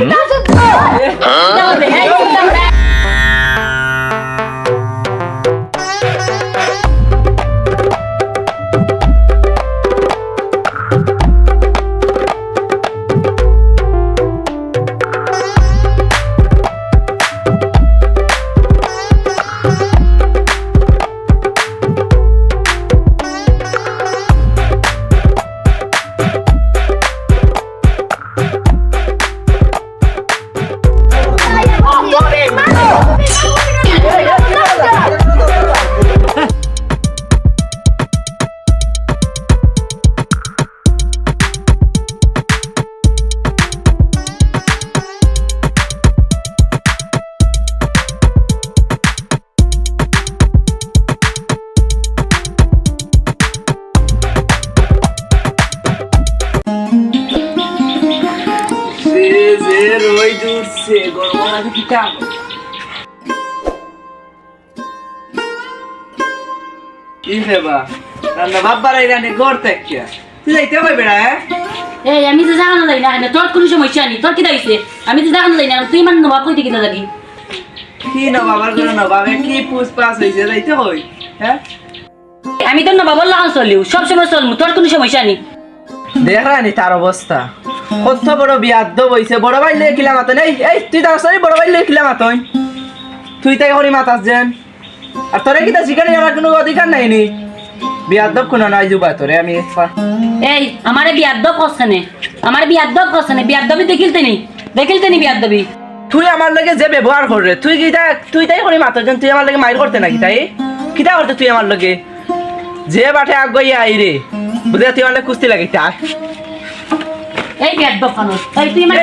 mm-hmm. তুই হ্যাঁ আমি তো তোর কোনো সমস্যা নেই তোর তো মানে নবাব কিনা লাগি কি নবাবার করে নবাবে কি পুষ পাস হয়েছে যাইতে হই হ্যাঁ আমি তোর নবাবর লাগান চলিও সব সময় চলমু তোর কোনো সমস্যা নেই দেখ রানি তার অবস্থা কত বড় বিয়াদ্দ বইছে বড় ভাই লয়ে কিলা মাতন? এই এই তুই তার সাথে বড় ভাই লয়ে কিলা মাতন তুই তাই হরি মাতাস যেন। আর তোরে কি তা শিকারি আমার কোনো অধিকার নাই নি? বিয়াদ্দ কোনো নাই যুবা তোরে আমি এই আমারে বিয়াদ্দব করছে নে। আমার বিয়াদ্দব করছে নে। বিয়াদ্দবি দেখিলতে নেই। দেখিলতে নি বিয়াদ্দবি তুই আমার লগে যে ব্যবহার করে তুই কি তা- তুই তাই করি মাতাস যেন? তুই আমার লগে মাইর করতে নাকি তাই? কিতা করতে তুই আমার লগে? যে বাটে আগ আই রে বুঝলে তুই আমার লগে কুস্তি লাগি তা এই বিয়াদ্দব খানো এই তুই মানে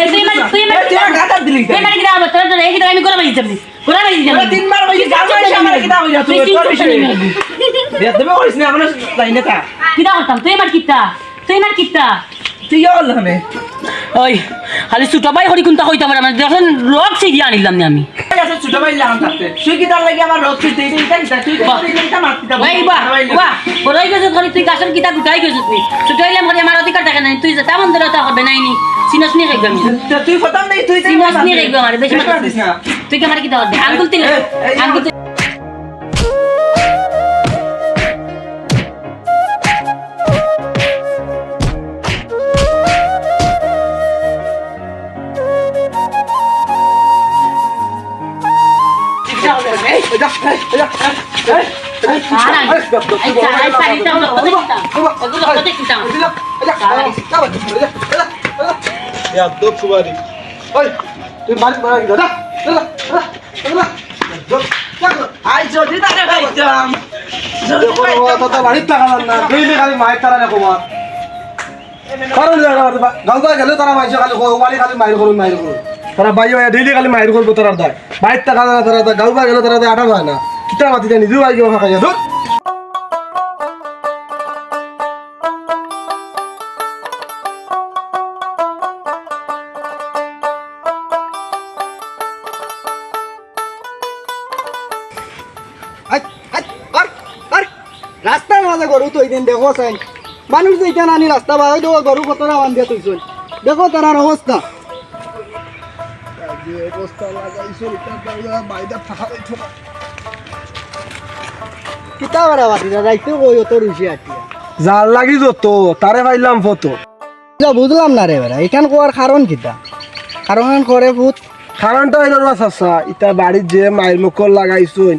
এই তুই মানে তুই মানে তুই আমার দিলি তুই মানে কিনা হবে তোর তোর এই কিনা আমি গোলা বাজি যাবি গোলা বাজি যাবি তিনবার হইছে গাল মারিস আমার কিতা তুই তোর বিষয়ে। বিয়াদ্দ করিস না আমার লাইনে তা। কিটা করতাম? তুই মার কিতা? তুই মার কিতা? তুই বললাম আমি ওই খালি ছোট ভাই হরি কোনটা মানে যখন রোগ সিরিয়া আনিলাম না আমি। ছোট ভাই লাগাম থাকতে তুই কি তার লাগে আমার তুই তুই তুই তুই বাহ। তুই তুই মারতি তা ওই বা বা বড়ই গেছ তুই গাছের কিতা গুটাই গেছ তুই ছোট হইলাম করে আমার অধিকার থাকে না তুই যে তেমন ধরে তা হবে নাই নি। সিনস নিয়ে আমি। তুই ফতাম নাই তুই সিনস নিয়ে আমার বেশি তুই কি আমার কিতা হবে তিলে। আঙ্গুল তুই মালিক মারা গেল আই যদি তাকে খাইতাম বাড়ির টাকা না ডেইলি খালি মায়ের তারা দেখো মা কারণ গাঁও গাঁ গেলে তারা মাইছে খালি বাড়ি খালি মাইর করুন মাইর করুন তারা বাই বাই ডেইলি খালি মাইর করব তারা দেয় বাড়ির টাকা তারা দেয় গাঁও গেলে তারা দেয় আটা হয় না কিতা মাতি নিজেও বাই গিয়ে ফাঁকা যায় ধর রাস্তার মাঝে গরু তো দিন দেখো চাই। মানুষ যেটা নানি রাস্তা বাড়াই দেবো গরু কতটা বান দিয়ে তুইছেন দেখো তার অবস্থা কিতা বাতি রাইতে আটিয়া জাল লাগি যত তারে পাইলাম ফটো। বুঝলাম না রে বেড়া এখান কোয়ার কারণ কিতা? কারণ করে ভূত। কারণটা হইল না চাচা বাড়ির যে মায়ের মুখর লাগাইছুন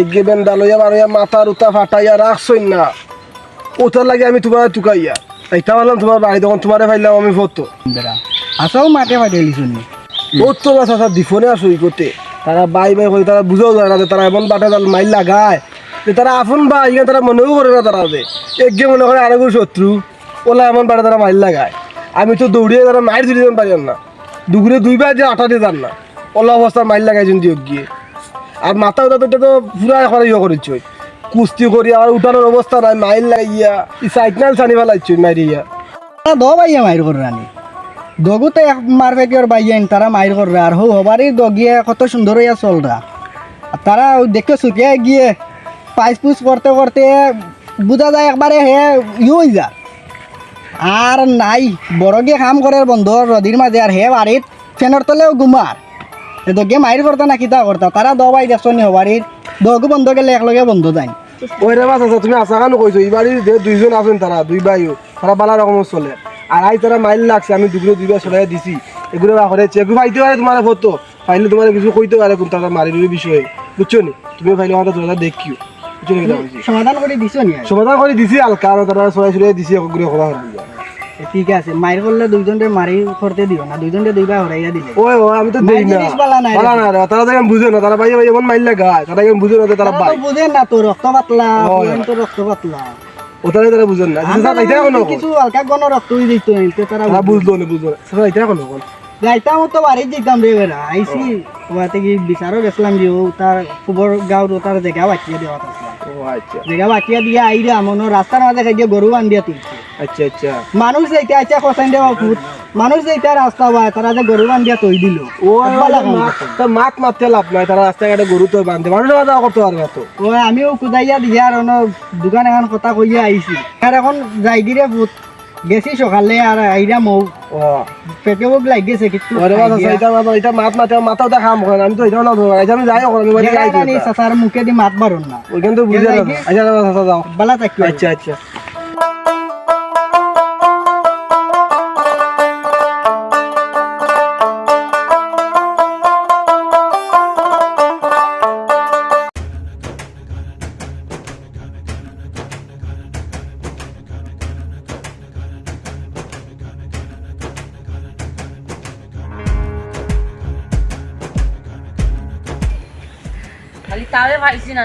এগে বেন্দা লইয়া বারইয়া মাথার উতা ফাটাইয়া রাখছুন না। ওটার লাগে আমি তোমার টুকাইয়া। এটা বললাম তোমার বাড়ি তখন তোমারে পাইলাম আমি ফটো। বেড়া আসাও মাঠে মাঠে লিছুন ওর তো চাচা দিফনে আসো ই করতে তারা বাই বাই করে তারা বুঝাও যায় না যে তারা এমন বাটা জাল মাইল লাগায়। যে তারা আপন বা ইয়ে তারা মনেও করে না তারা যে। এগে মনে করে আরও শত্রু। ওলা এমন বাটা তারা মাইল লাগায়। আমি তো দৌড়িয়ে তারা মাইর ধরে যেতে পারি না। দুপুরে দুইবার যে আটা দিয়ে যান না। ওলা অবস্থা মাইল লাগাইছেন দিয়ক গিয়ে আর মাথা উঠা তো তো পুরা এখন ইয়ে করেছ। কুস্তি করি আর উঠানোর অবস্থা নাই, মাইল লাগাইয়া। সাইকেল ছানি ফেলাইছ মাইরিয়া দ বাইয়া মাইর করে রানি। দগুতে এক মার ফেটিওর বাইয়াইন তারা মাইর করে আর হো, হবারই দগিয়ে কত সুন্দর হইয়া চলরা। তারা দেখতে শুকিয়ে গিয়ে পাইস পুস করতে করতে বুঝা যায় একবারে হে ইয়ে হয়ে যা আর নাই বড় গিয়ে কাম করে বন্ধ রদির মাঝে আর হে বাড়িত ফ্যানের তলেও গুমার দগে মাইর করতা না কিতা করতা তারা দবাই দেখছ নি বাড়ির দগু বন্ধ গেলে একলগে বন্ধ যায়। ওই রে বাস আছে, তুমি আশা কেন কইছো এই যে দুইজন আছেন তারা দুই ভাইও তারা বালা রকম চলে। আর আই তারা মাইল লাগছে, আমি দুগুলো দুইবার চলাই দিছি। এগুলো করে চেকু পাইতে পারে তোমার ফটো। ফাইলে তোমার কিছু কইতে পারে কোন তারা মারির বিষয়ে। বুঝছ নি তুমি ফাইলে আমাদের তোরা দেখিও। নি সমাধান করে দিছো নি সমাধান করে দিছি আলকা আর তারা চলাই চলাই দিছি খোলা হয়ে যায় ঠিক আছে মাইর করলে দুইজনকে মারি করতে দিও না দুইজনকে দুইবার হরাইয়া দিলে। ওই ও আমি তো দেই না। বালা রে। বালা না তারা দেখেন বুঝে না তারা ভাই ভাই এমন মাইল লাগায় তারা এমন বুঝে না তারা ভাই তো বুঝেন না তো রক্ত পাতলা তো রক্ত পাতলা। ও তারা বুঝেন না কিছু হালকা গণ রক্তই দিত না তারা বুঝলো না বুঝলো না তারা এটা কোনো কোন যাইতাম তো বাড়ি যেতাম রে বেড়া আইসি ওয়াতে কি বিচারও গেছিলাম যে ও তার খবর গাঁর ও তার জায়গা বাঁচিয়ে দেওয়া আচ্ছা। জায়গা বাঁচিয়ে দিয়ে আইরে আমন রাস্তার মাঝে খাইয়ে গরু বান দিয়া তুলছে আচ্ছা আচ্ছা। মানুষ যাইতে আচ্ছা কসাইন দেওয়া ফুট মানুষ যাইতে রাস্তা বা তারা যে গরু বান দিয়া তৈ দিল। ও বালা মাত মারতে লাভ নাই তারা রাস্তাঘাটে গরু তো বাঁধে মানুষ বাধা করতে পারবে তো ও আমিও কুদাইয়া দিয়ে আর দোকান এখন কথা কইয়া আইছি আর এখন যাই দিরে ফুট গেছি সকালে আর আইরা মৌ পেটে বোক লাগেছে কিছু ওরে বাবা এটা মাত মাতে মাথাও দেখা কাম করে। আমি তো এটাও না এটা আমি যাই ওখানে আমি যাই তো মুখে দি মাত বারণ না। ওইখান তো বুঝে না। আচ্ছা যাও। বালা থাকি আচ্ছা আচ্ছা।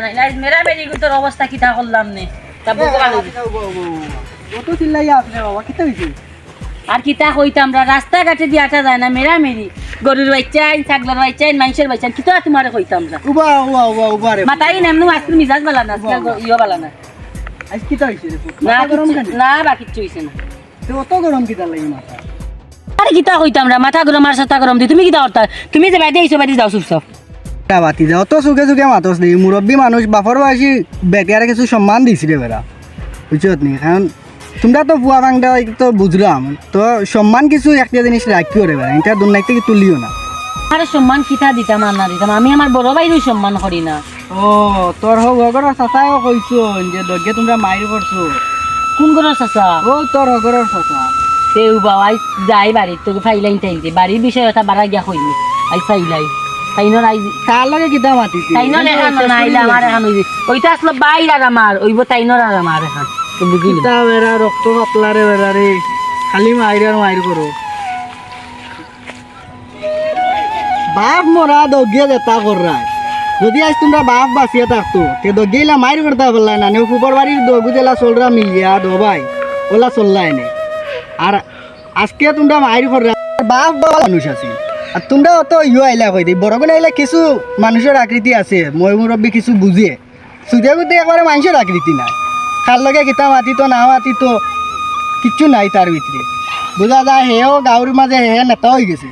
নাই। মেরা তোর অবস্থা কিতা করলাম নে? তা বুক বাবা হইছে আর কিতা আমরা রাস্তাঘাটে দিয়ে আটা যায় না মেরা মেরি। গরুর বাচ্চাইন ছাগলের বাচ্চাইন মানুষের বাচ্চাইন কিতা তোমারে আমরা উবা উবা উবা উবা রে। মাতাই নেমনু আজকে মিজাজ বালা না ইয়ে বালা না। আজ কিতা হইছে রে না গরম না বা কিচ্ছু হইছে না। তো অত গরম কিতা লাগি মাথা? আরে কিতা কইতাম আমরা মাথা গরম আর সাথা গরম দি তুমি কিতা করতা? তুমি যে বাইরে আইছো বাইরে যাও চুপচাপ। তা বাতি যা অত সুখে সুখে মাতস নেই। মুরব্বী মানুষ বাপর বয়সী বেটিয়ারে কিছু সম্মান দিছি রে বেড়া। বুঝছত নি কারণ তোমরা তো বুয়া বাংলা তো বুঝলাম। তো সম্মান কিছু একটা জিনিস রাখিও রে বেড়া। এটা দুর্নাইট থেকে তুলিও না। আরে সম্মান কিতা দিতাম আর না দিতাম? আমি আমার বড় ভাইরও সম্মান করি না। ও তোর হোক হগর চাচাও কইছো যে দগে তোমরা মাইর করছ কোন ঘরের চাচা? ও তোর হগরের চাচা। তেও বাবাই যাই বাড়ির তোকে ফাইলাইন টাইনতে বাড়ির বিষয় কথা বাড়া গিয়া কইনি আই ফাইলাই। তাইনর আই তার লগে কিতা মাতিছি তাইনর এখান না আইলা আমার এখান হইবে ওইটা আসলো বাইর আর আমার ওইব তাইনর আর আমার এখান। তো বুঝলি? কিতা বেড়া রক্ত পাতলা রে বেড়া রে। খালি মাইর আর মাইর করো। বাপ মরা দগিয়ে যেতা কররায়। যদি আজ তোমরা বাপ বাঁচিয়ে থাকতো তে দগিয়েলা মাইর করতে পারলাই না নেও ফুপর বাড়ির দগু জেলা চলরা মিলিয়া দবাই ওলা চললাই নে। আর আজকে তোমরা মাইর কররা বাপ বাবা মানুষ আছে আর তোমরা অত ইউ আইলা কই দিই। বড়গুন আইলা কিছু মানুষের আকৃতি আছে মই মুরব্বী কিছু বুঝিয়ে সুদে গুদে একবারে মানুষের আকৃতি নাই। কার লগে কিতা মাতি তো না মাতি তো, কিচ্ছু নাই তার ভিতরে। বোঝা যায় হেও গাঁৱৰ মাঝে হে নেতা হয়ে গেছে।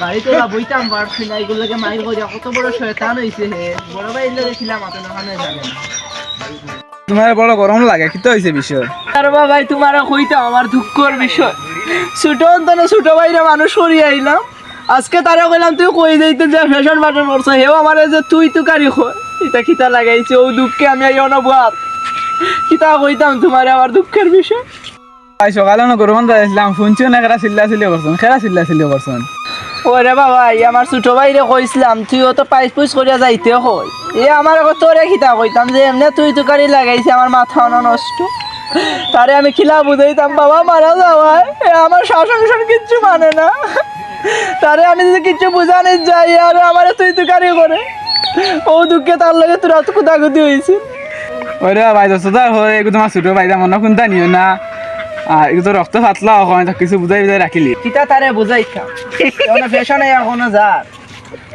বাড়িতে ওরা বইতাম বার ছিলা এগুলোকে মাইর করিয়া কত বড় শয়তান হইছে হে। বড় ভাই নাখানে জানে তোমার বড় গরম লাগে কি তো হয়েছে বিষয়? আর ভাই তোমার কইতাম আমার দুঃখর বিষয়। ছোট অন্তন ছোট ভাইরে মানুষ করিয়া আইলাম। আজকে তারা কইলাম তুই কই যাইতে যে ফ্যাশন বাটন করছ হেও আমার যে তুই তু কারি ইতা খিতা লাগাইছে ও দুঃখে আমি আই অনবাদ কিতা কইতাম তোমার আমার দুঃখের বিষয়? সকালে না গরম আসলাম শুনছো না খেলা চিল্লা চিল্লি করছেন? খেলা চিল্লা চিল্লি করছেন? ওরে বাবা, এই আমার ছোট ভাইরে কইছিলাম, তুইও তো পাইস পুইস করিয়া যাইতে কই। এ আমার তোরে খিতা কইতাম যে, এমনি তুই তুকারি লাগাইছে, আমার মাথা অন নষ্ট। তারে আমি খিলা বুঝাইতাম, বাবা, মারা যাওয়ায় আমার শাসন শাসন কিচ্ছু মানে না। তারে আমি যদি কিচ্ছু বুঝানি যাই, আর আমার তুই তুকারি করে। ও দুঃখে তার লাগে তোরা তো কুদাকুতি হয়েছে ওরে ভাই, দোস্ত, তার হয় তোমার ছোট ভাই মনে কোনটা নিও না। তো রক্ত ফাতলা হয় কিছু বুঝাই বুঝাই রাখিলি কিতা তারে এখনও যার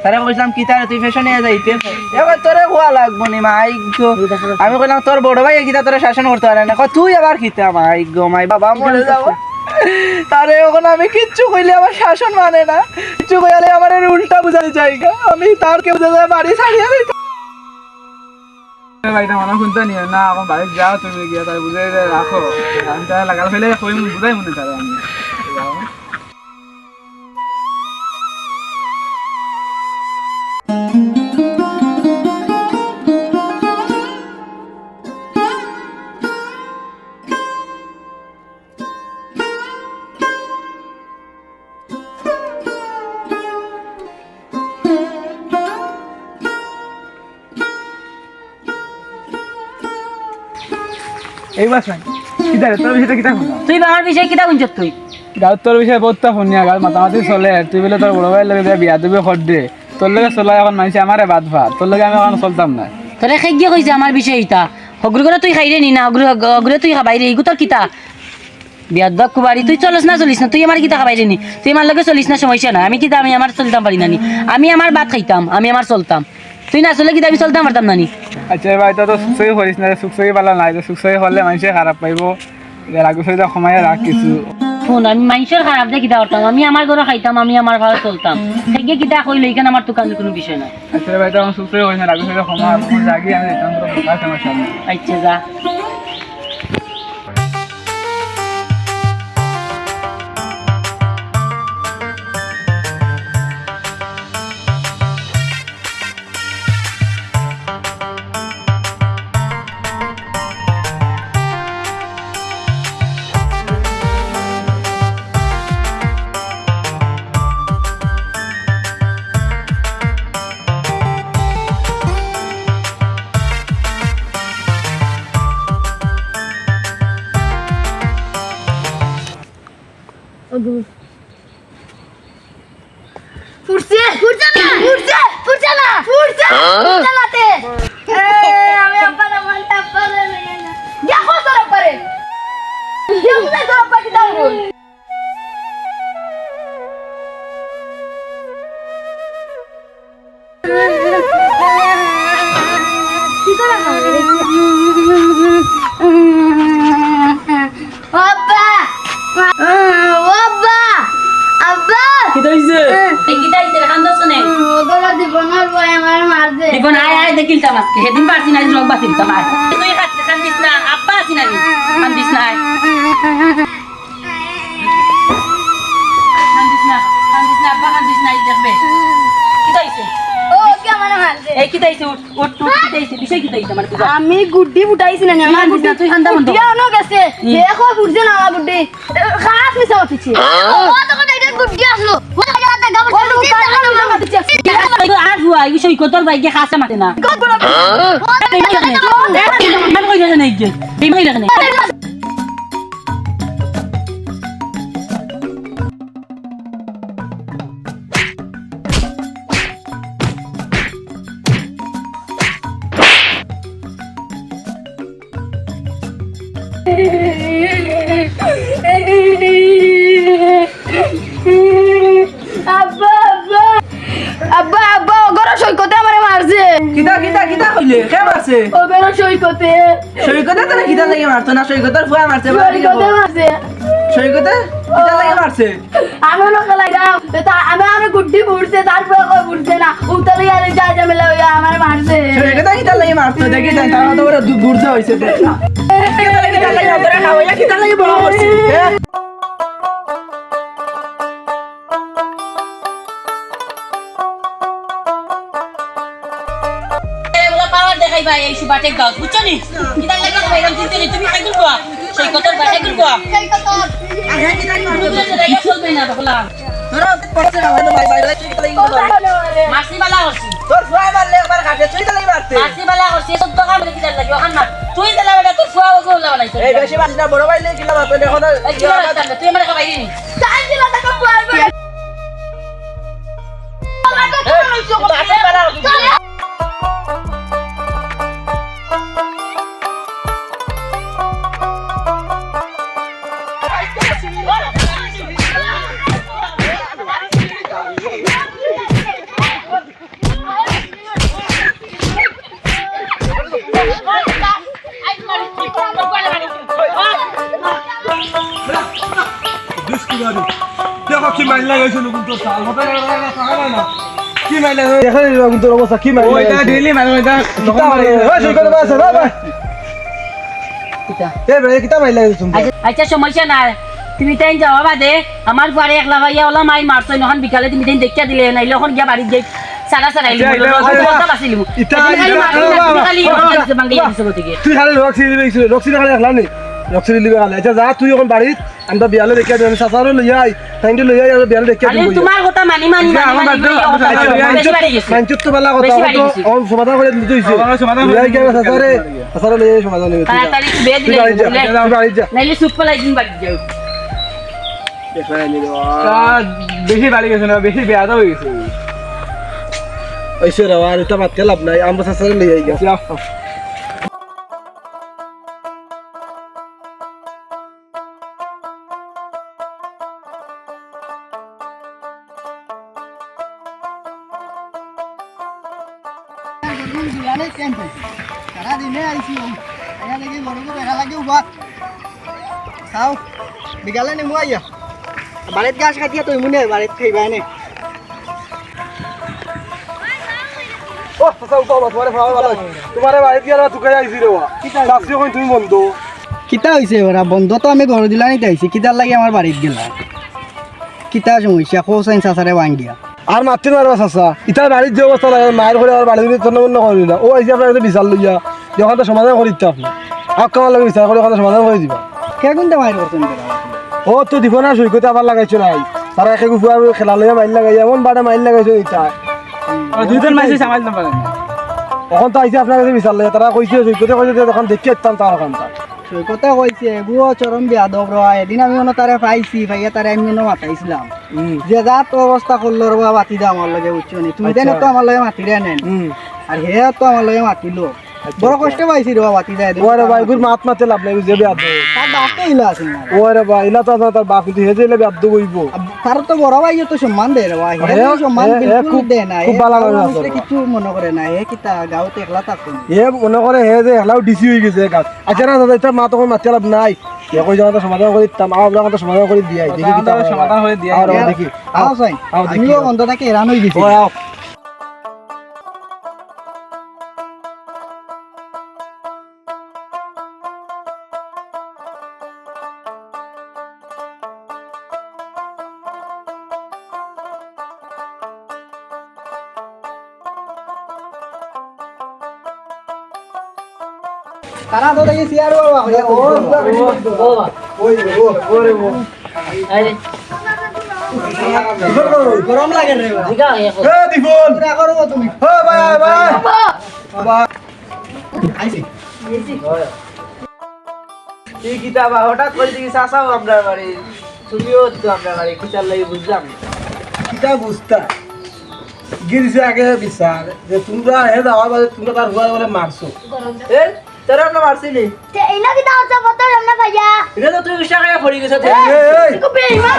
তারে কি তারে তুই যাইতে এবার তোরে লাগবো নি, মাই গো? আমি কইলাম তোর বড় ভাই কিতা তোরে শাসন করতে পারে না তুই আবার কিতা, মাই গো, মাই বাবা, মরে যাব। তারে আমি কিচ্ছু কইলে আমার শাসন মানে না। কিচ্ছু কইলে আমার উল্টা বুঝাই জায়গা আমি তার কে বুঝাই বাড়ি ছাড়িয়ে দিতে। ভাইটা মনে শুনতে নিও না এখন বাড়িতে যাও, তুমি গিয়ে তাই বুঝে রাখো আমি তাই লাগাল ফেলে কই বুঝাই মনে তারা আমি। যাও। এইবার শুন কিতা রে, তোর বিষয়টা কিতা শুনা? তুই আমার বিষয়ে কিতা শুনছ তুই? গাঁত তোর বিষয়ে বহুত শুনিয়া গাঁত মাতামাতি চলে। তুই বলে তোর বড় ভাইয়ের লগে বিয়া দিবি খর দে। তোর লগে চলা এখন মানুষ আমারে বাদ ভাত তোর লগে আমি এখন চলতাম না। তোরে খাই গিয়ে কইছে আমার বিষয়ে ইতা? তুই খাইরে নি তুই তোর কিতা? কুবারি তুই চলস না চলিস না? তুই আমার কিতা খাবাইরে নি? তুই আমার লগে চলিস না সমস্যা না আমি কিতা আমি আমার চলতাম পারি না নি? আমি আমার ভাত খাইতাম আমি আমার চলতাম। তুই না চলে আমি চলতাম পারতাম নানি। আচ্ছা এবার তো সুখসই করিস না সুখসই পালা নাই সুখসই হলে মানুষে খারাপ পাইব। রাগু সহিত সময় রাখ কিছু শুন আমি মানুষের খারাপ দেখি করতাম আমি আমার ঘরে খাইতাম আমি আমার ভালো চলতাম। থেকে কিতা কইলো এখানে আমার দোকান কোনো বিষয় নাই। আচ্ছা এবার তো সুখসই না রাগু সহিত সময় আমি আমি আচ্ছা যা। গুড্ডি ফুটাইছি না আমার না, তুই খান দা বন্ধ। গুড্ডি আনো গেছে। দেখো ফুটছে না আমার গুড্ডি খাস মিছা মাতিছে। ও তখন এটা গুড্ডি আসলো ও জায়গাতে গাবর ও কারণ মাতিছে। আর হুয়া এই বিষয় কতর বাইকে খাসা মাতে না। মান রাখনে সৈকতে। সৈকতে তোরে কিতা লাগে মারতো না? সৈকতের ফুয়া মারছে সৈকতে মারছে। সৈকতে কিতা লাগে মারছে? আমি লোক লাগাম তা আমি আমি গুড্ডি ফুটছে তারপরে কই ফুটছে না। উতলে আর যা ঝামেলা হইয়া আমার মারছে। সৈকতে কিতা লাগে মারতো দেখি তাই তার করে বুড়তে হইছে কিতা লাগে কিতা লাগে খাওয়াইয়া কিতা লাগে বড় করছিস ভাই এই সুবাটে গাছ বুঝছ নি? কিতা লাগে ভাইরাম চিনতে নি তুমি খাই গুলবা সেই কত বাসায় গুলবা সৈকত তুমি তো জায়গা চলবে না বলা। তোরা পড়ছে না হয়তো ভাই ভাই কিতা লাগে মাসি বালা করছি। তোর ফুয়া মারলে একবার কাটে তুই কিতা লাগে মারতে মাসি বালা করছি সব তো কাম কিতা লাগে ওখান না তুই দিলা বেটা তোর ফুয়া ওগো লাগা নাই এই বেশি মারছিস না বড় ভাই লে কিলা মারতো কি রাস্তা তুই আমারে খাবাই নি চাই দিলা টাকা পারবে দেখো কি মাইলা গেছিল কিন্তু চাল হতে না আচ্ছা, আচ্ছা সমস্যা না তুমি তাই যাওয়া বাদে আমার পরে একলা ভাইয়া ওলা মাই মারছো নখন বিকালে তুমি তাই দেখিয়া দিলে নাইলে এখন গিয়া বাড়িত যাই সারা সারা। তুই খালি রক্সি দিবি রক্সি খালি নি? রক্সি দিবি খালি আচ্ছা যা তুই এখন বাড়িত আমরা বিয়ালে দেখিয়া দিবি সাসারও লই আই টাইমটা লই আই আর বিয়ালে দেখিয়া দিবি তোমার কথা মানি মানি মানি মানি বাড়ি। তো বালা কথা বেশি বাড়ি সমাধান করে দিতে হইছে সমাধান লই সাসারে সাসারে লই আই সমাধান হইছে তাড়াতাড়ি দিলে বাড়ি বাড়ি নাইলে সুপ পেলাই দিন বাড়ি যাও তা বেশি বাড়ি গেছে না বেশি বেয়া তো হয়ে গেছে। ওইসে রে এটা লাভ নাই আমরা সাসারে লই আই গা যাও। সারা দিনে আইছি এখান দেখা লাগে উবা খাও বিকালে নেমু আইয়া। বাড়িত গাছ কাটিয়া তৈ মুনে বাড়িত খাইবা এনে। ও সাসা উঠো তোমারে ফাওয়া ভালো তোমারে বাড়ি দিয়া তুকাই আইছি রে ওয়া সাসি কই তুমি বন্ধ। কিতা হয়েছে ওরা বন্ধ তো আমি ঘর দিলা নিতে আইছি। কিতার লাগে আমার বাড়িত গেলা। কিতা সমস্যা সাসারে আর মারবা ইতার বাড়ির যে অবস্থা লাগে মায়ের করে আর বাড়ির ভিতরে করি না ও আইসি আপনার বিচার লইয়া যখন তো সমাধান করি দিতে আপনি। আর কামার লাগে বিচার করে ওখানে সমাধান করে দিবা। কে কোনটা মায়ের করছেন? ও তো দিব না সৈকতে আবার লাগাইছো নাই। তারা একে গুফু আর খেলা লইয়া মাইল লাগাই এমন বাড়ে মাইল লাগাইছো ইটা আর দুইজন মাইসি সামাল না পারেন এখন তো আইসি আপনার কাছে বিচার লইয়া তারা কইছে সৈকতে কইছে তখন দেখি আসতাম তার ওখানটা কথা কইছে গুয়ো চরম বিয়াদব রয়া এদিন আমি মনে তারে পাইছি ভাইয়া তারে আমি মনে মাতাইছিলাম। যে যা তো অবস্থা করল রবা বাতি দা আমার লগে নি। তুমি দেন তো আমার লগে মাতি রে নেন আর হে তো আমার লগে মাতিলো। বড় কষ্ট পাইছি রবা বাতি দা ওরে ভাই গুর মাত মাতে লাভ নাই বুঝে বিয়াদ তার বাপ তো ইলা আছে না। ওরে ভাই ইলা তো তার বাপ কিন্তু হেজে ইলে বিয়াদ কইব তার তো বড় ভাই তো সম্মান রবা হে তো হে- সম্মান হে- হে বিলকুল দেয় না। খুব ভালো আছে কিছু মনে করে না। হে কিতা গাঁৱত একলা থাকতো এ মনে করে হে যে হেলাও ডিসি হয়ে গেছে গাছ আচ্ছা না দাদা এটা মা তখন মাতি লাভ নাই। এ কই জানা সমাধান করে দিতাম। আমরা সমাধান করে দিয়াই। দেখি কি আমরা সমাধান করে দিয়াই। আর দেখি। আও চাই আও দেখি। বন্ধ থাকে এরান হয়ে গেছি। তারা তো দেখি সিয়ার বাবা ও ওই বাবা তুমি ও কিতাব হঠাৎ করে দিকে চাচাও আপনার বাড়ি তুমিও তো বাড়ি কিতাব লাগে বুঝলাম না। বুঝতা গিরিছে আগে বিচার যে তোমরা হে বাদে তোমরা তার হুয়া বলে মারছো তোরা আমরা মারছিলি তে ইলা কি দাও চাপা তো আমরা ভাইয়া এটা তো তুই উষ্টা খাইয়া পড়ি গেছে তো। এই, এই, ইকো বে ইমান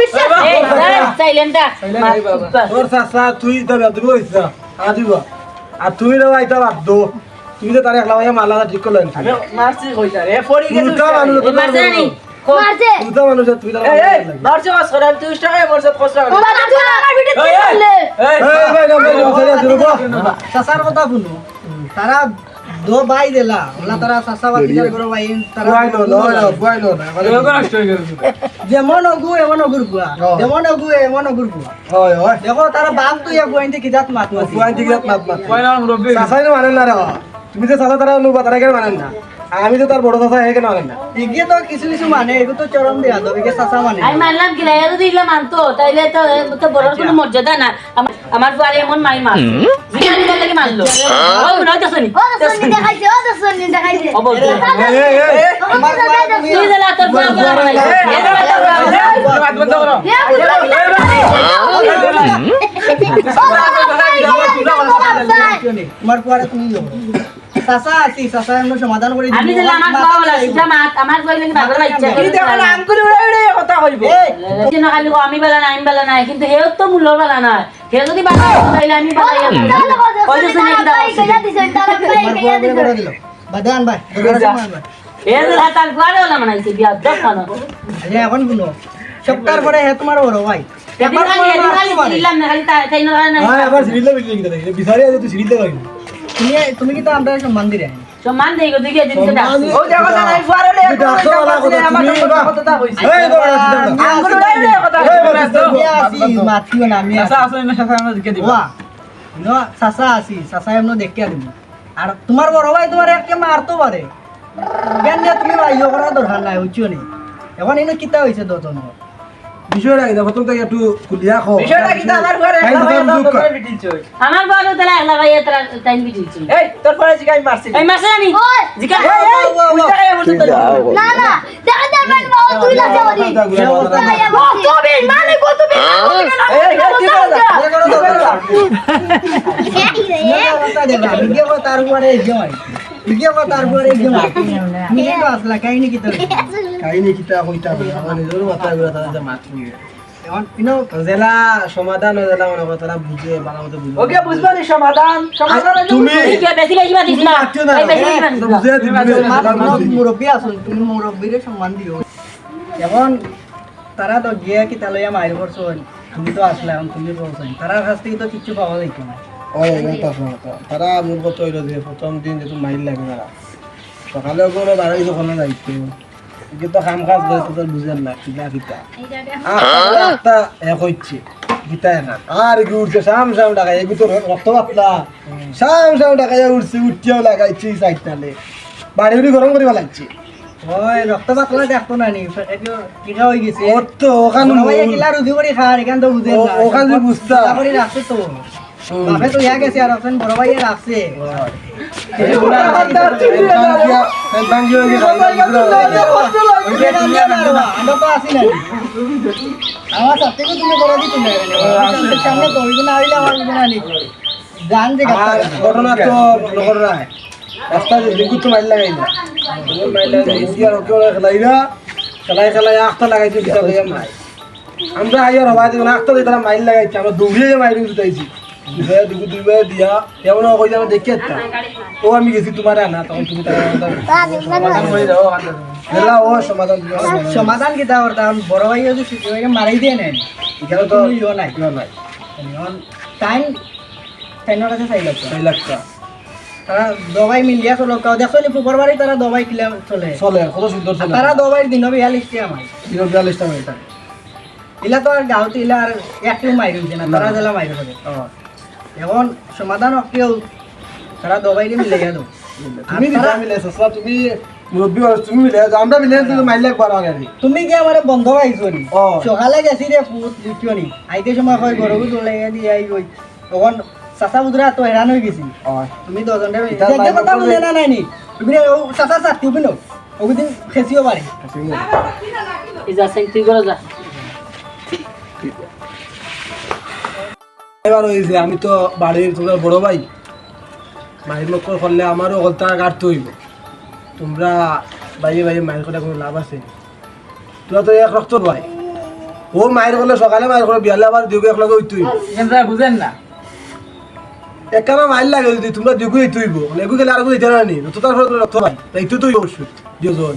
বিশ্বাস এই সাইলেন্ট তোর চাচা তুই তো বেদব হইছ আজিব আর তুমি রে আইতা বাদ তুমি তো তার একলা ভাইয়া মালা ঠিক করলেন আমি মারছি কইতা রে পড়ি গেছে মানুষ খাইয়া। মারছে নি মারছে দুটা মানুষ তুমি তার এই এই মারছে বাস করে তুই উষ্টা খাইয়া পড়ছ কষ্ট ও বাবা তুই আমার ভিডিও করলে এই ভাই না ভাই ছেড়ে দিও গো চাচার কথা শুনো देला দো বাই দিলা। ওলা তারা চাচা বাতি যার করো ভাই তারা বুয়াই নো নো নো বুয়াই নো না মানে এবার নষ্ট হয়ে গেছে। যেমন অগু এমন অগুর বুয়া যেমন অগু এমন অগুর বুয়া হয় হয়। দেখো তারা বাপ তো ইয়া বুয়াইতে কি জাত মাত মাতি। বুয়াই ঠিক মাত মাত? কয়না মুরব্বী চাচাই না মানেন না রে বাবা। তুমি যে চাচা তারা নুবা তারা কেন মানেন না? আমি তো তার বড় চাচা হে কেন মানেন না এগিয়ে তো কিছু কিছু মানে এগুলো তো চরম দেয়া দেবে কে চাচা মানে আমি মানলাম কি রাইয়া যদি ইলা মানতো তাইলে তো তো বড় কোনো মর্যাদা না আমার- আমার পরে এমন মাই মার জিগান দিবার লাগি মারলো ও নয় তো শুনি ও তো সন্নি দেখাইছে ও তো সন্নি দেখাইছে ও বলতো এই এই এই আমার বুয়া তুই দিলা তোর দিলা করো তোমার পরে তুমি যাও চাচা আছি চাচা এমন সমাধান করে আমি দিলে আমার খাওয়া বলা সুজা মাত আমার কই লাগি ভাগর ইচ্ছা কি দেখো নাম করে উড়ে উড়ে কথা কইব। যেন খালি আমি বেলা নাই আমি বেলা নাই। কিন্তু হেও তো মূল্যর বেলা নাই হে যদি বালা তাইলে আমি বেলা তাহলে কথা ওই কি দাও কইলা দিছেন তারা কইলা বুয়া করে করে দিল বাদান ভাই এ যে হাতাল কুয়ারে ওলা মানাইছে বিয়াদ্দব খানো আচ্ছা এখন শুনো। সপ্তাহ পরে হে তোমার বড় ভাই। এদিন খালি এদিন না খালি তাই না হ্যাঁ এবার সিরিজটা বিক্রি কিনা দেখি তুই সিরিজটা লাগি তুমি তুমি কি তো আমরা সম্মান দিলে সম্মান দেই ও দেখো না নাই আমার কথা হইছে। এই কথা মাতিও না আমি না আমরা দিব। ন আছি চাচা এমন দেখিয়া আর তোমার বড় ভাই তোমার একে মারতো পারে। দিয়া তুমি ভাইও করার দরকার নাই বুঝছ নি? এখন এনে কিতা হয়েছে দতন? বিষয়টা কি প্রথম থেকে একটু খুলিয়া খো বিষয়টা কি আমার চই আমার বড় তালা একলা ভাই টাইম বিটিছি এই তোর পরে জিগাই মারছি এই মাসে জানি ওই জিকা এই এই উল্টা গায়ে বলতে তো না না দেখা যাবে না ও তুই লাগে বলি তুমি মানে কত তুমি এই এই কি করে ভিডিও তার উপরে এগিয়ে মারি ভিডিও কর তার উপরে এগিয়ে মারি তুমি কিন্তু আসলা কাহিনী কিতা কাহিনী কিতা কইতা আমার নিজের মাথা ঘুরা তাদের মাতৃ এখন জেলা সমাধান জেলা মনে কথা তারা বুঝে ভালো মতো বুঝে। ওকে বুঝবা নি সমাধান? সমাধান তুমি বেশি বেশি মাতিস না। মাতিও না। এই বেশি বেশি বুঝে দিবি আসুন তুমি মুরব্বীরে সম্মান দিও। এখন তারা তো গিয়ে কি তালইয়া মাইর করছ? তুমি তো আসলে এখন তুমি তারার কাছ থেকে তো কিচ্ছু পাওয়া যাইতো না। ওই এটা তারা মূল কথা হইল যে প্রথম দিন যেহেতু মাইল লাগে না সকালেও করে বারো কিছু কোনো দায়িত্ব কিন্তু কাম কাজ করে তো তোর বুঝেন না কিনা কিতা। একটা এক হচ্ছে আর কি উঠছে শাম শাম ডাকাই এই ভিতর রক্ত পাতলা। শাম শাম ডাকাইয়া উঠছে উঠিয়াও লাগাইছি সাইডটালে বাড়ি বাড়ি গরম করিবা লাগছে। ওই রক্ত পাতলা দেখতো না নি টিকা হয়ে গেছে। ওর তো ওখানে তো ওখান যে বুঝতা। বাপে তো ইয়া গেছে আর ওখানে বড় নি জান যে ঘটনা খেলাই খেলাই আমরা আইয়ার হবাই তারা মাইল লাগাইছে আমরা দৌড়িয়ে মাইল উঠাইছি দুবে দুগু দুবে দিয়া এমন কই আমরা দেখি একটা? ও আমি গেছি তোমার আনা তখন তুমি সমাধান করে দাও এলা ও সমাধান সমাধান কি দাও তার বড় ভাই যদি ছোট ভাইকে মারাই দিয়ে নেন। এখানে তো ইও নাই। ইয়ে নাই। টাইম টাইমের কাছে চাই লাগতো লাখ টাকা। তারা দবাই মিলিয়া চলো কাউ দেখো নি ফুপর বাড়ি তারা দবাই কিলা চলে। চলে কত সুন্দর চলে। তারা দবাই দিন বিয়াল্লিশ টাকা মাই তিনশো বিয়াল্লিশ টাকা ইলা তো আর গাঁৱত ইলা আর একটিও মাইর না তারা জেলা মাইর হবে এখন সমাধান কেউ তারা দবাই দিয়ে মিলে গেল। তুমি মিলে সসরা তুমি মুরব্বী মানুষ, তুমি মিলে আমরা মিলে তুমি মাইল লাখ তুমি কি আমার বন্ধ পাইছো নি। সকালে গেছি রে লিখিও নি। আইতে সময় কয় গরু তোলে দিয়ে আই তখন চাচা বুদরা তো হেরান হয়ে গেছি তুমি দশজনটা কথা না নাই নি? তুমি চাচা চাচ্ছি উপিনো ওগুদিন খেছিও পারি তুই করে যা। এবার হয়েছে আমি তো বাড়ির তোমরা বড় ভাই বাড়ির লোক করলে আমারও গলতা কাটতে হইব তোমরা বাইরে বাইরে মায়ের করে কোনো লাভ আছে তোরা তো এক রক্ত ভাই ও মায়ের করলে সকালে মায়ের করে বিয়ালে আবার দিকে এক লগে হইতে বুঝেন না একানা মাইল লাগে যদি তোমরা দিকে হইতে হইব এগু গেলে আর কোনো দিতে না নি তো তারপরে তোমরা রক্ত ভাই তাই তো তুই অবশ্যই দুজন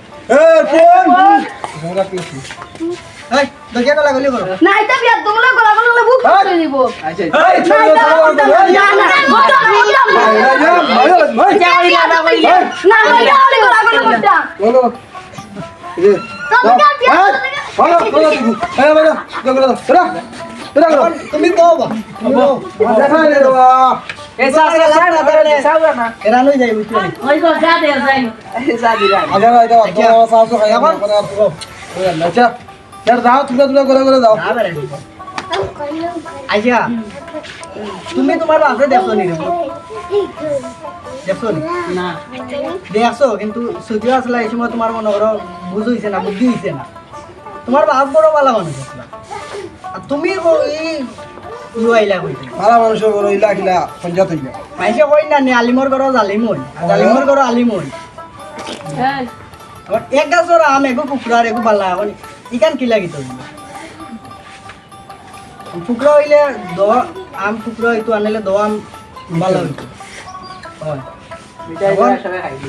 আচ্ছা তুমি তো তুমি তোমার বাপরে দেখছ নি? দেখছ না? দেখছ কিন্তু সুযোগ আসলে এই সময় তোমার মনে করো বুঝ হইছে না বুদ্ধি হইছে না। তোমার বাপ বড় ভালো মানুষ আসলা আর তুমি এই লুয়াইলা কইতে ভালো ইলা কিলা পঞ্চায়েত হইয়া মাইসে কই না নি আলিমর ঘর জালিমই জালিমর ঘর আলিমই আবার এক গাছর আম এগো কুকুরার এগো বালা ইকান কি লাগি তোর ফুকরা হইলে দ আম ফুকরা হইতো আনলে দ আম ভালো হইতো। হয়।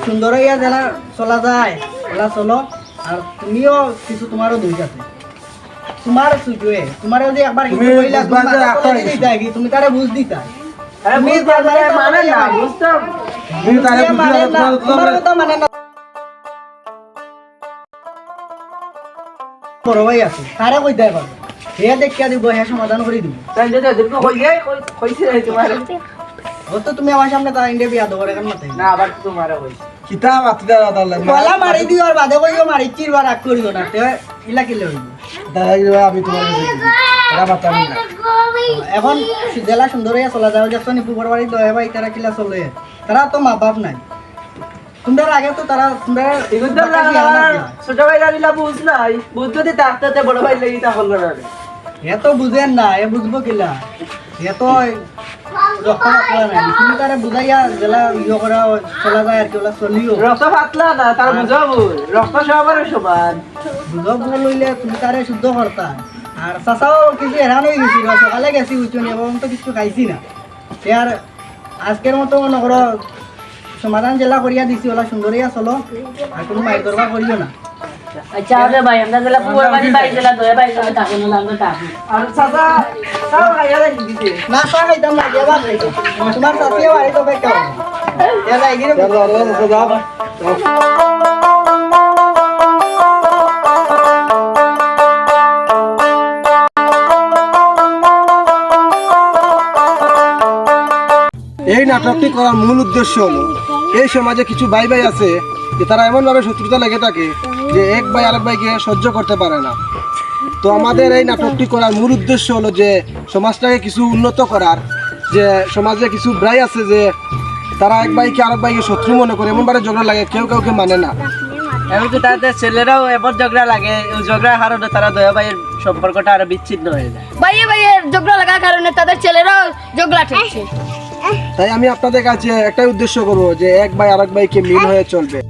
সুন্দর হইয়া যারা চলা যায় ওলা চলো আর তুমিও কিছু তোমারও দুই আছে। তোমার সুযোগে তোমারও যে একবার তুমি তারে বুঝ দিতা। আরে তারে মানে না বুঝতে তুমি তারে মানে না, তোমার- তোমার তোমার- কথা মানে না। বড় আছে। তারা কইতে পারবে হে দেখিয়া দিব হে সমাধান করে দিব। তাই যদি ওদেরকে কই গে? কইছি রে তোমার? ও তো তুমি আমার সামনে তারা ইন্ডিয়া বিয়া দেবো এখন মাথায় না আবার তোমারে কইছি। কিতা মাতিদা তার লাগে মারি দিও আর বাদে কইও মারি চিরবার রাগ করিও না তে ইলা কিলে হইব? আমি তোমার কাছে না এখন জেলা সুন্দর হইয়া চলা যাও দেখছ নি পুকুর বাড়ি দয়া ভাই তারা কিলা চলে? তারা তো মা বাপ নাই। তোমরা আগে তো তারা তোমরা ছোট ভাই রানিলা বুঝ নাই। বুঝ যদি তাতে বড় ভাই লাগি তা হল না এ তো বুঝেন না এ বুঝব কিলা। এ তো রক্ত পাতলা না তার বুঝাবো রক্ত সবার সমান তুমি তারে শুদ্ধ করতা। আর চাচাও কিছু হেরান হয়ে গেছি সকালে গেছি উচ্চনি এবং তো কিছু খাইছি না। সে আর আজকের মতো করো সমাধান জেলা করিয়া দিছি ওলা সুন্দরিয়া চলো। আর কোনো মাইর দরকার করিও না। এই নাটকটি করার মূল উদ্দেশ্য হলো, এই সমাজে কিছু ভাই ভাই আছে যে তারা এমনভাবে শত্রুতা লেগে থাকে যে এক ভাই আরেক ভাইকে সহ্য করতে পারে না। তো আমাদের এই নাটকটি করার মূল উদ্দেশ্য হলো যে সমাজটাকে কিছু উন্নত করার যে সমাজে কিছু ভাই আছে যে তারা এক ভাইকে আরেক ভাইকে শত্রু মনে করে এমনভাবে ঝগড়া লাগে কেউ কাউকে মানে না। এমন তো তাদের ছেলেরাও এবার ঝগড়া লাগে ঝগড়ার কারণে তারা দয়া ভাইয়ের সম্পর্কটা আরও বিচ্ছিন্ন হয়ে যায়। ভাইয়ে ভাইয়ে ঝগড়া লাগার কারণে তাদের ছেলেরাও ঝগড়া ঠেকছে। তাই আমি আপনাদের কাছে একটাই উদ্দেশ্য করব যে এক ভাই আরেক ভাইকে মিল হয়ে চলবে।